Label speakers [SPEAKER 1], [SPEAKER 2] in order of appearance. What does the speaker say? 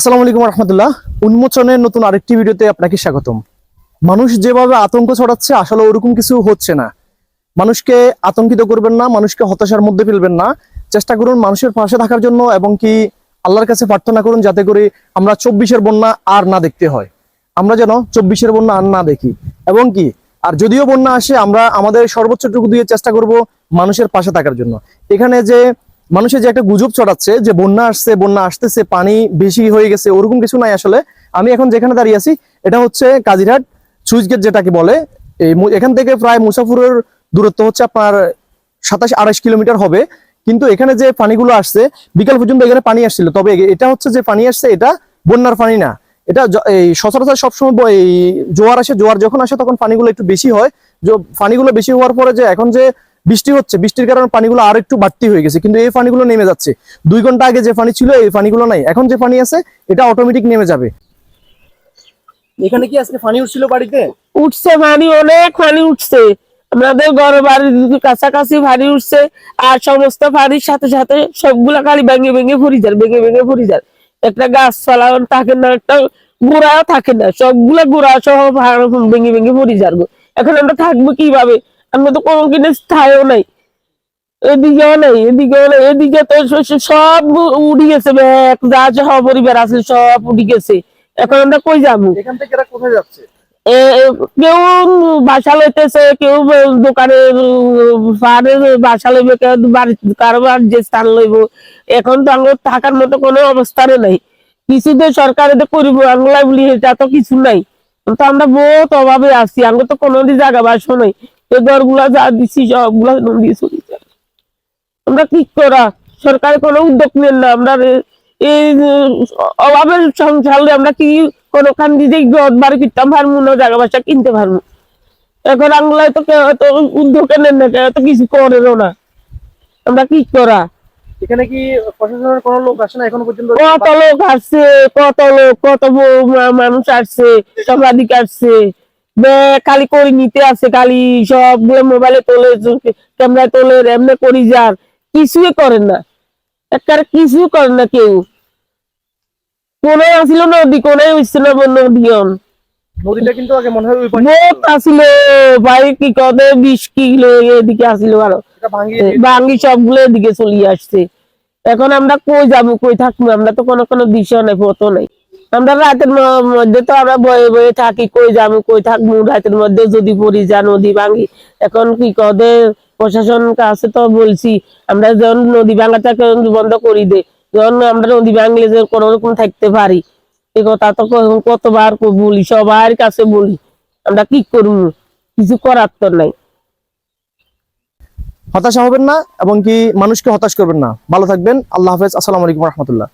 [SPEAKER 1] আসসালামু আলাইকুম রহমতুল্লাহ। উন্মোচনের নতুন আরেকটি ভিডিওতে আপনাকে স্বাগতম। মানুষ যেভাবে আতঙ্ক ছড়াচ্ছে, আসলে ওরকম কিছু হচ্ছে না। মানুষকে আতঙ্কিত করবেন না, মানুষকে হতাশার মধ্যে ফেলবেন না। চেষ্টা করুন মানুষের পাশে থাকার জন্য এবং কি আল্লাহর কাছে প্রার্থনা করুন যাতে করে আমরা চব্বিশের বন্যা আর না দেখতে হয়। আমরা যেন চব্বিশের বন্যা আর না দেখি। এবং কি, আর যদিও বন্যা আসে, আমরা আমাদের সর্বোচ্চটুকু দিয়ে চেষ্টা করব মানুষের পাশে থাকার জন্য। এখানে যে মানুষের যে একটা গুজব ছড়াচ্ছে, যে বন্যা আসছে, বন্যা আসতেছে, পানি বেশি হয়ে গেছে, ওরকম কিছু নাই আসলে। আমি এখন যেখানে দাঁড়িয়ে আছি, এটা হচ্ছে কাজিরহাট সুইচ গেট যেটাকে বলে। এই এখান থেকে প্রায় মুসাফুরের দূরত্ব হচ্ছে আপনার সাতাশ আড়াইশ কিলোমিটার হবে। কিন্তু এখানে যে পানিগুলো আসছে, বিকাল পর্যন্ত এখানে পানি আসছিল। তবে এটা হচ্ছে যে পানি আসছে, এটা বন্যার পানি না। এটা এই সচরাচর সবসময় এই জোয়ার আসে, জোয়ার যখন আসে তখন পানিগুলো একটু বেশি হয়। পানিগুলো বেশি হওয়ার পরে যে এখন যে বৃষ্টি হচ্ছে, বৃষ্টির কারণে পানিগুলো আর একটু বাড়তি হয়ে গেছে, কিন্তু এই পানিগুলো নেমে যাচ্ছে। দুই ঘণ্টা আগে যে পানি ছিল, এই পানিগুলো নাই। এখন যে পানি আছে, এটা অটোমেটিক নেমে যাবে। এখানে কি আজকে পানি উঠছিল বাড়িতে?
[SPEAKER 2] উঠছে পানি অনেক পানি উঠছে। আমাদের ঘর বাড়ির কাছাকাছি পানি উঠছে, আর সমস্ত পানির সাথে সাথে সবগুলা খালি ভেঙে ভেঙে ভরি যায়, ভেঙে ভেঙে ভরি যায়। একটা গাছ গাছপালা থাকে না, একটা গোড়াও থাকে না, সবগুলা গোড়া সহ ভেঙে ভেঙে ভরি গো। এখন আমরা থাকব কীভাবে? আমরা তো কোনো কিনে স্থায়ও নাই। এদিকেও নেই এদিকেও নেই এদিকে তো সব উড়ি গেছে ব্যাগ যা যা পরিবার আছে সব উড়ি গেছে। এখন আমরা কই যাব?
[SPEAKER 1] এখান থেকে এরা কোথায় যাচ্ছে?
[SPEAKER 2] কেউ বাসা লইতেছে কেউ দোকানে পারে বাসা লইবে কেউ বাড়ি কারোবার যে স্থান লইব। এখন তো আমার থাকার মতো কোনো অবস্থানে নাই। কিছু তো সরকার এটা করিব আঙ্গুলা বলি এটা তো কিছু নাই। তো আমরা বহুত অভাবে আছি আমরা তো কোনো জায়গা বাসও নাই। এই ঘরগুলা যা দিছি সবগুলা নদী চলে যায়। আমরা কি করা? সরকার কোনো উদ্যোগ নেন না। আমরা এই অভাবের সংসারে আমরা কি কোনখান দিতে ঘর বাড়ি কিনতাম পারব না জায়গা বাসা কিনতে পারব এখন আংলায় তো কেউ তো উদ্যোগ নেন না কেউ তো কিছু করেও না। আমরা কি করা?
[SPEAKER 1] এখানে কি প্রশাসনের কোনো লোক আসে না এখনও পর্যন্ত?
[SPEAKER 2] কত লোক আসছে কত লোক কত মানুষ আসছে সাংবাদিক আসছে। খালি করে নিতে খালি সব মোবাইলে তোলে ক্যামেরায় তোলে এমনি করি যান কিছুই করেন না। একবারে কিছুই করেন না কেউ। কোনে আসিল নদী কোনে হইছে নদীয়ন
[SPEAKER 1] নদীটা কিন্তু আগে মনে হয়
[SPEAKER 2] বহুত আসিল ভাই কি বিশ কিলো এদিকে আসিল আরও। সবগুলো এদিকে চলিয়ে আসছে। এখন আমরা কই যাব কই থাকব? আমরা তো কোনো কোনো দিশা নাই পথও নাই। আমরা রাতের মধ্যে তো আমরা বয়ে বয়ে থাকি, কই যাব, কই থাকব? রাতের মধ্যে যদি পড়ি যা নদী ভাঙি, এখন কি কদে? প্রশাসন কাছে তো বলছি, আমরা যখন নদী ভাঙাটাকে বন্ধ করি দে, যখন আমরা নদী ভাঙলে যে কোনো রকম থাকতে পারি। এ কথা তো কতবার বলি, সবার কাছে বলি, আমরা কি করব? কিছু করার তো নাই।
[SPEAKER 1] হতাশা হবেন না, এবং কি মানুষকে হতাশ করবেন না। ভালো থাকবেন, আল্লাহ হাফেজ, আসসালামু আলাইকুম রহমতুল্লাহ।